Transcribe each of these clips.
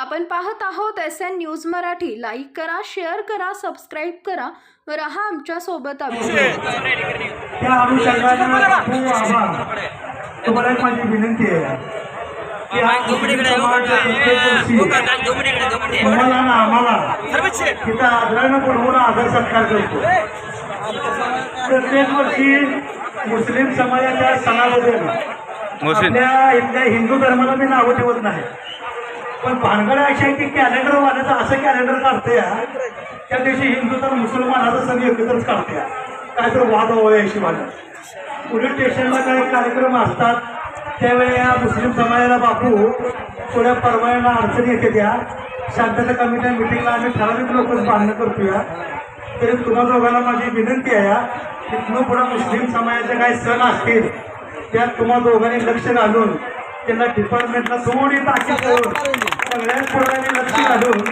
आपण पाहत आहोत S N news Marathi. Like करा शेअर करा सबस्क्राईब करा. व रहा आमच्यासोबत तुम्हाला एक माझी विनंती आहे. आम्हाला तिथं आदरानं बोलवून आदर सत्कार करतो. प्रत्येक वर्षी मुस्लिम समाजाच्या सणाबद्दल आपल्या इथल्या हिंदू धर्माला मी नावं ठेवत नाही. पण भानगड अशी आहे की कॅलेंडर वाल्याचं असं कॅलेंडर काढते या त्या दिवशी हिंदू तर मुसलमानाचा सण एकत्रच काढते या. काय तर वाद व्हावा याशी वाटत पोलीस स्टेशनला काही कार्यक्रम असतात त्यावेळी या मुस्लिम समाजाला बापू थोड्या परवान्याला अडचणी येते त्या. शांतता कमिटी मिटिंगला आम्ही ठराविक लोकच बांधणं करतोया तरी तुम्हा दोघांना माझी विनंती आहे या, की पुढं पुढे मुस्लिम समाजाचे काही सण असतील त्यात तुम्हा दोघांनी लक्ष घालून त्यांना डिपार्टमेंटला थोडी ताकीद करून सगळ्याच पुढे लक्ष घालून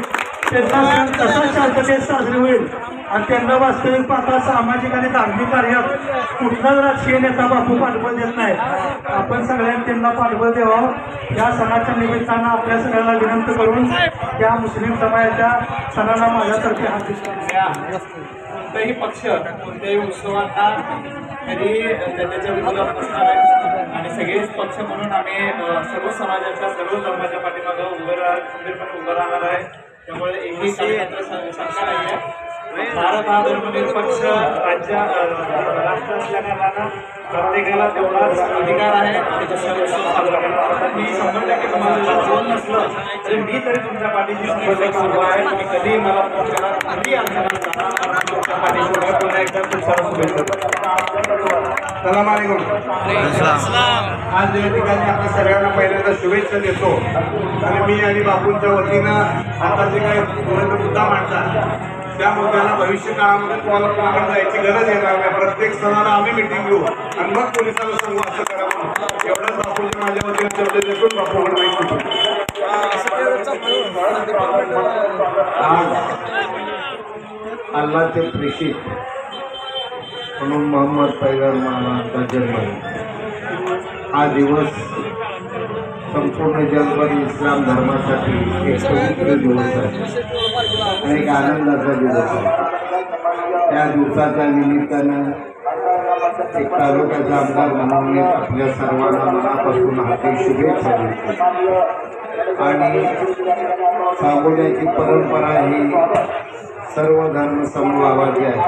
त्यांचा सण कसा शांततेत साजरी होईल. आणि त्यांना वास्तविक पाहता सामाजिक आणि धार्मिक कार्यात कुठलाच राजकीय नेता बापू पाठबळ देत नाही. आपण सगळ्यांनी त्यांना पाठबळ द्यावं. या सणाच्या निमित्तानं आपल्या सगळ्यांना विनंती करून या मुस्लिम समाजाच्या सणाला माझ्यातर्फे हात कोणताही पक्ष कोणत्याही उत्सवांना कधी त्याच्या विरोधात नसणार आहे. आणि सगळेच पक्ष म्हणून आम्ही सर्व समाजाच्या सर्व धर्माच्या पाठीमागं उभं राह खंबीरपणे उभं राहणार आहे. त्यामुळे एकही कार्यकर्ता सं- शंका नाही आहे. भारत हा धर्मनिरपेक्ष राज्य राष्ट्र असल्याकारणानं प्रत्येकाला तेवढाच अधिकार आहे. त्याचा उत्सव साजरा करण्याचा मी शंभर टक्के तुम्हाला फोन नसलं तरी मी तरी तुमच्या पाठीशी शंभर टक्के उभा आहे. तुम्ही कधीही मला फोन करा. कधी अडचण तुमच्या पाठीशी उभा आहे. पुन्हा एकदा खूप सारा शुभेच्छा सलाम. अलैकुम आज या ठिकाणी आपण सगळ्यांना पहिल्यांदा शुभेच्छा देतो. आणि मी आणि बापूंच्या वतीनं आता जे काही मुद्दा मांडतात त्या मुद्द्याला भविष्य काळामध्ये तुम्हाला कोणाकडे जायची गरज येणार नाही. प्रत्येक सणाला आम्ही मिटिंग घेऊ. आणि मग पोलिसांना सांगू असं करा म्हणून. एवढंच बापूंच्या माझ्या वतीनं शब्द देतो बापूकडे माहिती आज अल्लाचे प्रेषित म्हणून मोहम्मद पैगर महाराजांचा जन्म हा दिवस संपूर्ण जगभर इस्लाम धर्मासाठी एक पवित्र दिवस आहे. आणि एक आनंदाचा दिवस आहे. त्या दिवसाच्या निमित्तानं एक तालुक्याचा आमदार म्हणून आपल्या सर्वांना मनापासून हाती शुभेच्छा देतो. आणि सांगोल्याची परंपरा ही सर्व धर्म समूहावाची आहे.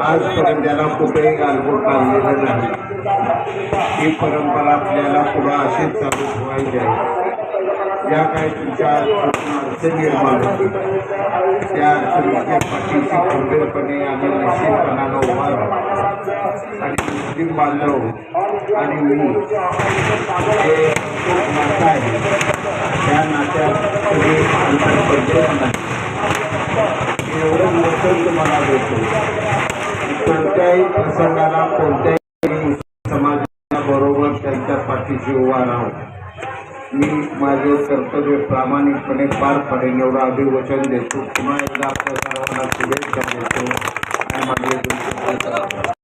आजपर्यंत त्याला कुठेही गालबोट काढलेलं नाही. ही परंपरा आपल्याला पुढं अशीच चालू ठेवायची आहे. ज्या काही तुमच्या अडचणी निर्माण होतील त्या अडचणीच्या पाठीशी खंबीरपणे आणि निश्चितपणानं उभा राहू. आणि मुस्लिम बांधव आणि मी हे खूप आहे. त्या नात्यात एवढं मोठं तुम्हाला देतो कोणत्याही प्रसंगाला कोणत्याही समाजाला बरोबर हो. त्यांच्या पाठीशी उभा राहू मी माझे कर्तव्य प्रामाणिकपणे पार पाडेन एवढं अभिवचन देतो पुन्हा एकदा आपल्या सर्वांना शुभेच्छा देतो. आणि माझे